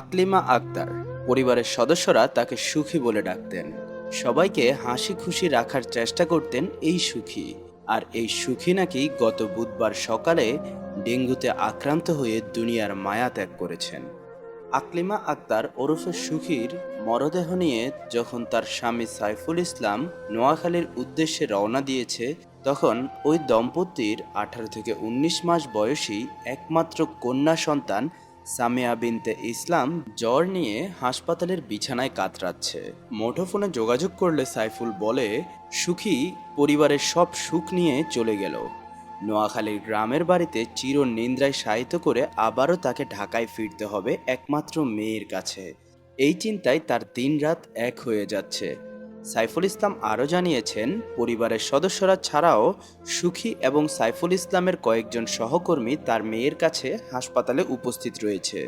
আকলিমা আক্তার পরিবারের সদস্যরা তাকে সুখী বলে ডাকতেন। সবাইকে হাসি খুশি রাখার চেষ্টা করতেন এই সুখী। আর এই সুখী নাকি গত বুধবার সকালে ডেঙ্গুতে আক্রান্ত হয়ে দুনিয়ার মায়া ত্যাগ করেছেন। আকলিমা আক্তার ওরফে সুখীর মরদেহ নিয়ে যখন তার স্বামী সাইফুল ইসলাম নোয়াখালীর উদ্দেশ্যে রওনা দিয়েছে, তখন ওই দম্পতির আঠারো থেকে উনিশ মাস বয়সী একমাত্র কন্যা সন্তান সামিয়া বিনতে ইসলাম জ্বর নিয়ে হাসপাতালের বিছানায় কাতরাচ্ছে। মুঠোফোনে যোগাযোগ করলে সাইফুল বলে, সুখী, পরিবারের সব সুখ নিয়ে চলে গেল। নোয়াখালীর গ্রামের বাড়িতে চির নিন্দ্রায় শায়িত করে আবারও তাকে ঢাকায় ফিরতে হবে একমাত্র মেয়ের কাছে। এই চিন্তায় তার দিনরাত এক হয়ে যাচ্ছে। সাইফুল ইসলাম আরও জানিয়েছেন, পরিবারের সদস্যরা ছাড়াও সুখী এবং সাইফুল ইসলামের কয়েকজন সহকর্মী তার মেয়ের কাছে হাসপাতালে উপস্থিত রয়েছে।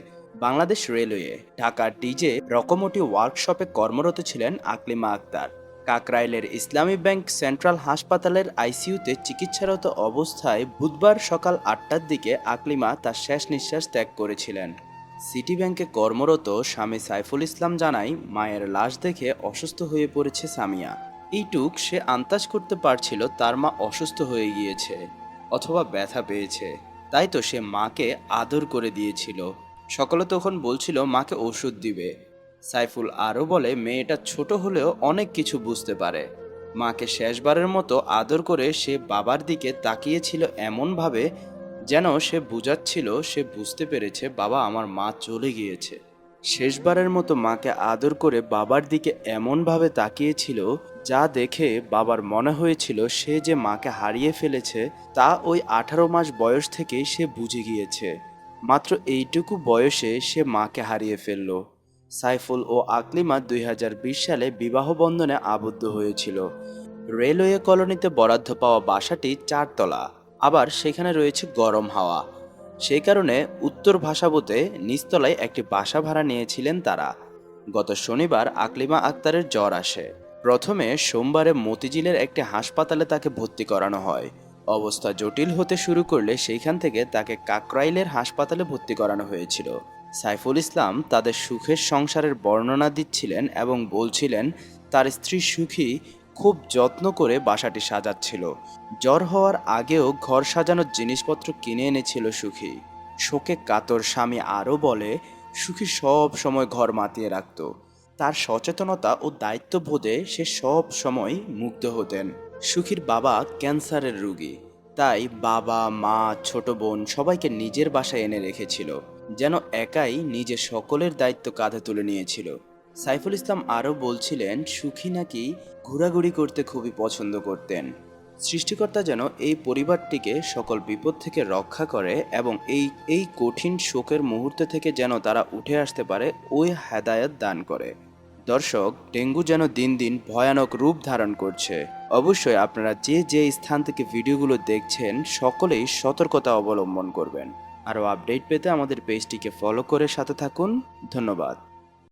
বাংলাদেশ রেলওয়ে ঢাকার ডিজে রকমটি ওয়ার্কশপে কর্মরত ছিলেন আকলিমা আক্তার। কাকরাইলের ইসলামী ব্যাংক সেন্ট্রাল হাসপাতালের আইসিইউতে চিকিৎসারত অবস্থায় বুধবার সকাল আটটার দিকে আকলিমা তার শেষ নিঃশ্বাস ত্যাগ করেছিলেন। সিটি ব্যাংকে কর্মরত স্বামী সাইফুল ইসলাম জানায়, মায়ের লাশ দেখে অসুস্থ হয়ে পড়েছে সামিয়া। এইটুক সে আন্দাজ করতে পারছিল তার মা অসুস্থ হয়ে গিয়েছে অথবা ব্যথা পেয়েছে। তাই তো সে মাকে আদর করে দিয়েছিল। সকলে তখন বলছিল, মাকে ওষুধ দিবে। সাইফুল আরও বলে, মেয়েটা ছোট হলেও অনেক কিছু বুঝতে পারে। মাকে শেষবারের মতো আদর করে সে বাবার দিকে তাকিয়েছিল এমনভাবে যেন সে বুঝাচ্ছিল, সে বুঝতে পেরেছে বাবা আমার মা চলে গিয়েছে। শেষবারের মতো মাকে আদর করে বাবার দিকে এমনভাবে তাকিয়েছিল, যা দেখে বাবার মনে হয়েছিল সে যে মাকে হারিয়ে ফেলেছে, তা ওই আঠারো মাস বয়স থেকেই সে বুঝে গিয়েছে। মাত্র এইটুকু বয়সে সে মাকে হারিয়ে ফেলল। সাইফুল ও আকলিমা দুই হাজার বিশ সালে বিবাহ বন্ধনে আবদ্ধ হয়েছিল। রেলওয়ে কলোনিতে বরাদ্দ পাওয়া বাসাটি চারতলা। আবার সেখানে রয়েছে গরম হাওয়া। সেই কারণে উত্তর ভাষাবতে নিচতলায় একটি বাসা ভাড়া নিয়েছিলেন তারা। গত শনিবার আকলিমা আক্তারের জ্বর আসে। প্রথমে সোমবারে মতিঝিলের একটি হাসপাতালে তাকে ভর্তি করানো হয়। অবস্থা জটিল হতে শুরু করলে সেইখান থেকে তাকে কাকরাইলের হাসপাতালে ভর্তি করানো হয়েছিল। সাইফুল ইসলাম তাদের সুখের সংসারের বর্ণনা দিচ্ছিলেন এবং বলছিলেন, তার স্ত্রী সুখী খুব যত্ন করে বাসাটি সাজাচ্ছিল। জ্বর হওয়ার আগেও ঘর সাজানোর জিনিসপত্র কিনে এনেছিল সুখী। শোকে কাতর স্বামী আরও বলে, সুখী সব সময় ঘর মাতিয়ে রাখত। তার সচেতনতা ও দায়িত্ববোধে সে সব সময় মুগ্ধ হতেন। সুখীর বাবা ক্যান্সারের রোগী। তাই বাবা, মা, ছোট বোন সবাইকে নিজের বাসায় এনে রেখেছিল, যেন একাই নিজে সকলের দায়িত্ব কাঁধে তুলে নিয়েছিল। সাইফুল ইসলাম আরও বলছিলেন, সুখী নাকি ঘোরাঘুরি করতে খুবই পছন্দ করতেন। সৃষ্টিকর্তা যেন এই পরিবারটিকে সকল বিপদ থেকে রক্ষা করে এবং এই এই কঠিন শোকের মুহূর্ত থেকে যেন তারা উঠে আসতে পারে, ওই হেদায়ত দান করে। দর্শক, ডেঙ্গু যেন দিন দিন ভয়ানক রূপ ধারণ করছে। অবশ্যই আপনারা যে যে স্থান থেকে ভিডিওগুলো দেখছেন, সকলেই সতর্কতা অবলম্বন করবেন। আরও আপডেট পেতে আমাদের পেজটিকে ফলো করে সাথে থাকুন। ধন্যবাদ।